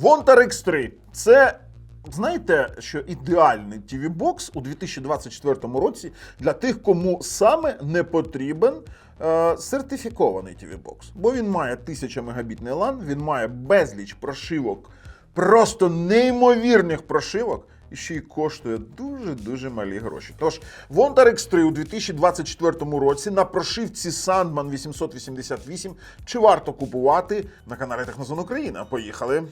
Вонтар X3 це. Знаєте, що ідеальний tv бокс у 2024 році для тих, кому саме не потрібен е, сертифікований tv бокс Бо він має 1000 мегабітний LAN, він має безліч прошивок, просто неймовірних прошивок, і ще й коштує дуже-дуже малі гроші. Тож, Вонтар X3 у 2024 році на прошивці Sandman 888 чи варто купувати на каналі Технозон Україна? Поїхали!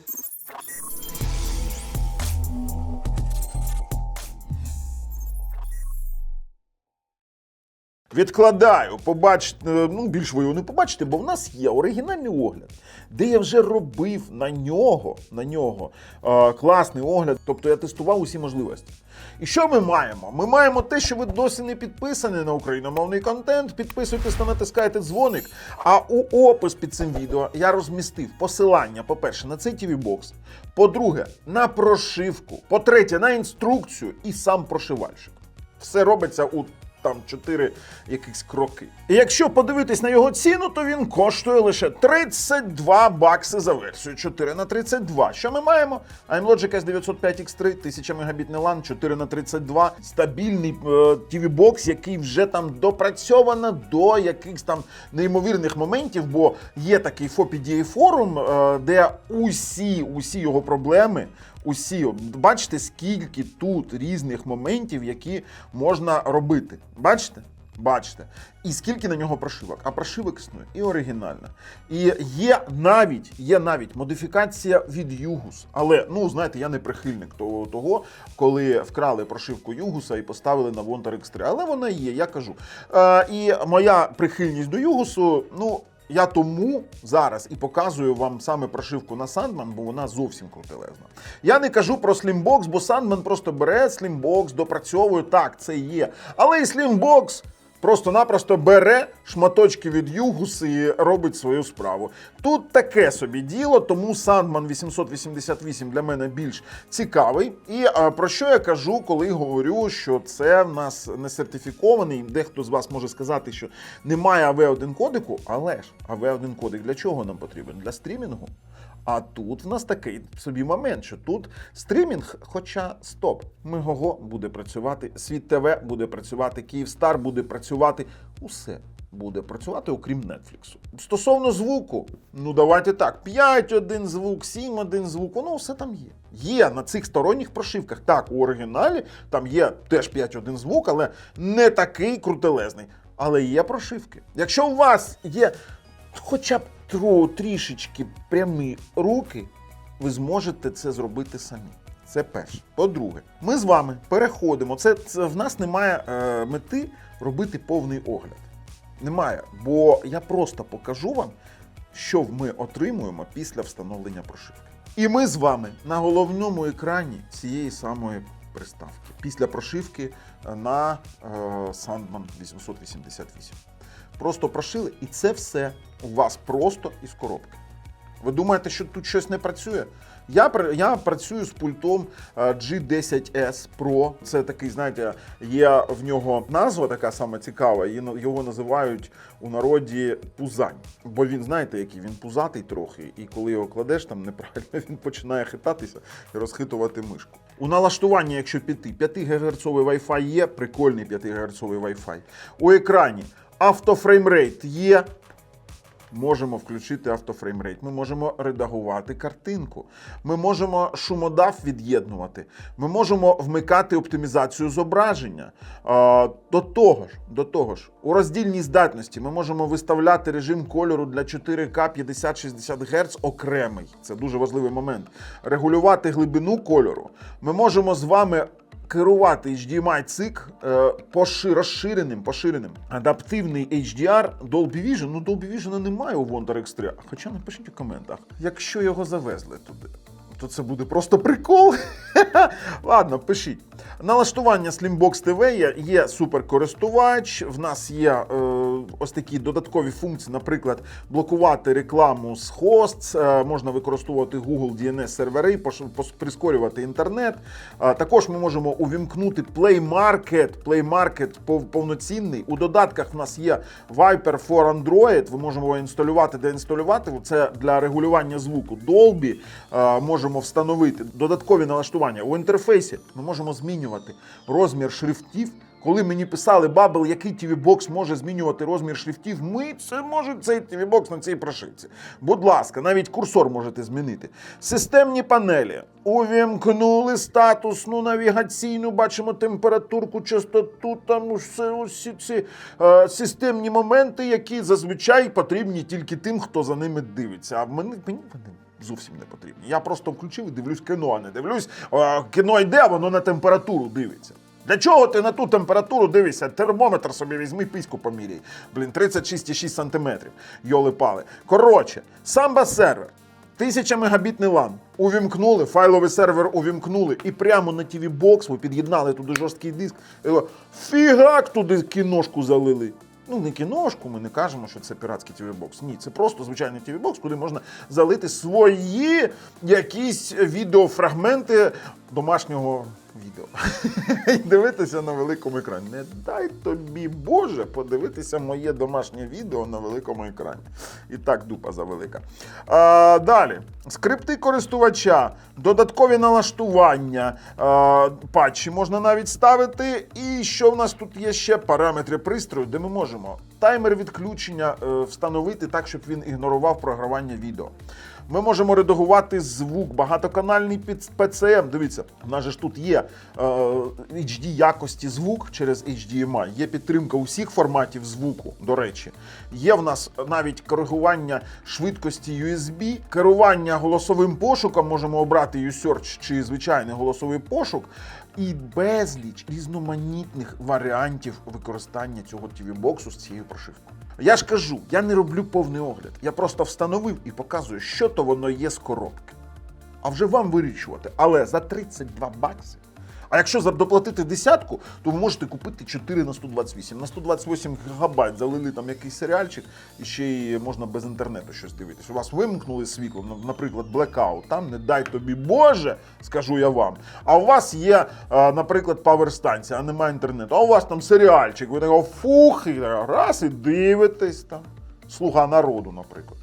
Відкладаю, побачите, ну більш ви його не побачите, бо в нас є оригінальний огляд, де я вже робив на нього, на нього е, класний огляд. Тобто я тестував усі можливості. І що ми маємо? Ми маємо те, що ви досі не підписані на україномовний контент. Підписуйтесь та натискайте дзвоник. А у опис під цим відео я розмістив посилання, по-перше, на цей tv бокс по-друге, на прошивку, по-третє, на інструкцію і сам прошивальщик. Все робиться у там 4 якісь кроки. І якщо подивитись на його ціну, то він коштує лише 32 бакси за версію 4 на 32. Що ми маємо? iMlogic S905 X3, 1000 мегабітний LAN, 4 на 32 стабільний е, tv бокс який вже там допрацьовано до якихось там неймовірних моментів, бо є такий FOPDA форум, е, де усі, усі його проблеми усі. Бачите, скільки тут різних моментів, які можна робити. Бачите? Бачите. І скільки на нього прошивок. А прошивок існує і оригінальна. І є навіть є навіть модифікація від Югус. Але, ну, знаєте, я не прихильник того, того коли вкрали прошивку Югуса і поставили на Вонтар X3. Але вона є, я кажу. Е, і моя прихильність до Югусу, ну. Я тому зараз і показую вам саме прошивку на Sandman, бо вона зовсім крутелезна. Я не кажу про Slimbox, бо Sandman просто бере Slimbox, допрацьовує. Так, це є. Але і Slimbox просто-напросто бере шматочки від Югус і робить свою справу. Тут таке собі діло, тому Sandman 888 для мене більш цікавий. І про що я кажу, коли говорю, що це в нас не сертифікований. Дехто з вас може сказати, що немає AV1 кодику, але ж AV1 кодик для чого нам потрібен? Для стрімінгу. А тут в нас такий собі момент, що тут стрімінг, хоча стоп, Мегого буде працювати, Світ ТВ буде працювати, Київстар буде працювати. Усе буде працювати, окрім Нетфліксу. Стосовно звуку, ну давайте так: 5.1 звук, 7.1 звук, воно все там є. Є на цих сторонніх прошивках. Так, у оригіналі там є теж 5.1 звук, але не такий крутелезний. Але є прошивки. Якщо у вас є хоча б тру, трішечки прямі руки, ви зможете це зробити самі. Це перше. По-друге, ми з вами переходимо. Це, це в нас немає е, мети робити повний огляд. Немає. Бо я просто покажу вам, що ми отримуємо після встановлення прошивки. І ми з вами на головному екрані цієї самої приставки після прошивки е, на е, Sandman 888. Просто прошили, і це все у вас просто із коробки. Ви думаєте, що тут щось не працює? Я, я працюю з пультом е, G10S Pro. Це такий, знаєте, є в нього назва така сама цікава. Його називають у народі пузань. Бо він, знаєте, який він пузатий трохи, і коли його кладеш там неправильно, він починає хитатися і розхитувати мишку. У налаштуванні, якщо піти, 5 ГГц Wi-Fi є, прикольний 5 ГГц Wi-Fi. У екрані автофреймрейт є. Можемо включити автофреймрейт, ми можемо редагувати картинку, ми можемо шумодав від'єднувати, ми можемо вмикати оптимізацію зображення. До того ж, до того ж, у роздільній здатності ми можемо виставляти режим кольору для 4К 50-60 Гц окремий. Це дуже важливий момент. Регулювати глибину кольору. Ми можемо з вами керувати HDMI цик е, розширеним, поширеним. Адаптивний HDR Dolby Vision. Ну, Dolby Vision немає у Wonder X3. Хоча напишіть у коментах, якщо його завезли туди. То це буде просто прикол. Ладно, пишіть. Налаштування Slimbox TV є, суперкористувач. В нас є е, ось такі додаткові функції, наприклад, блокувати рекламу з хост, е, можна використовувати Google DNS сервери, прискорювати інтернет. Е, також ми можемо увімкнути Play Market. Play Market пов- повноцінний. У додатках в нас є Viper for Android. Ви можемо його інсталювати, деінсталювати. Це для регулювання звуку. Dolby е, можемо встановити додаткові налаштування. У інтерфейсі ми можемо змінювати розмір шрифтів. Коли мені писали Бабл, який TV-бокс може змінювати розмір шрифтів, ми це може цей TV-бокс на цій прошивці. Будь ласка, навіть курсор можете змінити. Системні панелі. Увімкнули статусну навігаційну, бачимо температурку, частоту, там все, усі ці е, системні моменти, які зазвичай потрібні тільки тим, хто за ними дивиться. А мені, мені вони зовсім не потрібні. Я просто включив і дивлюсь кіно, а не дивлюсь. Е, кіно йде, воно на температуру дивиться. Для чого ти на ту температуру дивишся? Термометр собі візьми, письку поміряй. Блін, 36,6 сантиметрів. Йоли пали. Коротше, самба сервер. 1000 мегабітний LAN. Увімкнули, файловий сервер увімкнули, і прямо на TV Box ви під'єднали туди жорсткий диск. Фігак туди кіношку залили. Ну, не кіношку, ми не кажемо, що це піратський TV-бокс. Ні, це просто звичайний TV-бокс, куди можна залити свої якісь відеофрагменти домашнього відео. І дивитися на великому екрані. Не дай тобі, Боже, подивитися моє домашнє відео на великому екрані. І так дупа завелика. А, далі. Скрипти користувача, додаткові налаштування, а, патчі можна навіть ставити. І що в нас тут є ще параметри пристрою, де ми можемо таймер відключення е, встановити так, щоб він ігнорував програвання відео. Ми можемо редагувати звук, багатоканальний під PCM. Дивіться, у нас же ж тут є е, HD якості звук через HDMI, є підтримка усіх форматів звуку, до речі. Є в нас навіть коригування швидкості USB, керування голосовим пошуком, можемо обрати U-Search чи звичайний голосовий пошук, і безліч різноманітних варіантів використання цього TV-боксу з цією прошивкою. Я ж кажу, я не роблю повний огляд. Я просто встановив і показую, що то воно є з коробки. А вже вам вирішувати. Але за 32 бакси. А якщо доплатити десятку, то ви можете купити 4 на 128. На 128 гігабайт залили там якийсь серіальчик, і ще й можна без інтернету щось дивитися. У вас вимкнули світло, наприклад, блекаут. Там не дай тобі Боже, скажу я вам. А у вас є, е, наприклад, паверстанція, а немає інтернету. А у вас там серіальчик, ви такого фух, і раз і дивитесь там. Слуга народу, наприклад.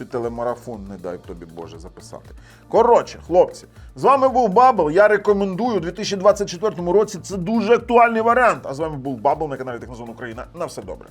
Чи телемарафон, не дай тобі Боже записати. Коротше, хлопці, з вами був Бабл. Я рекомендую у 2024 році. Це дуже актуальний варіант. А з вами був Бабл на каналі Технозон Україна. На все добре.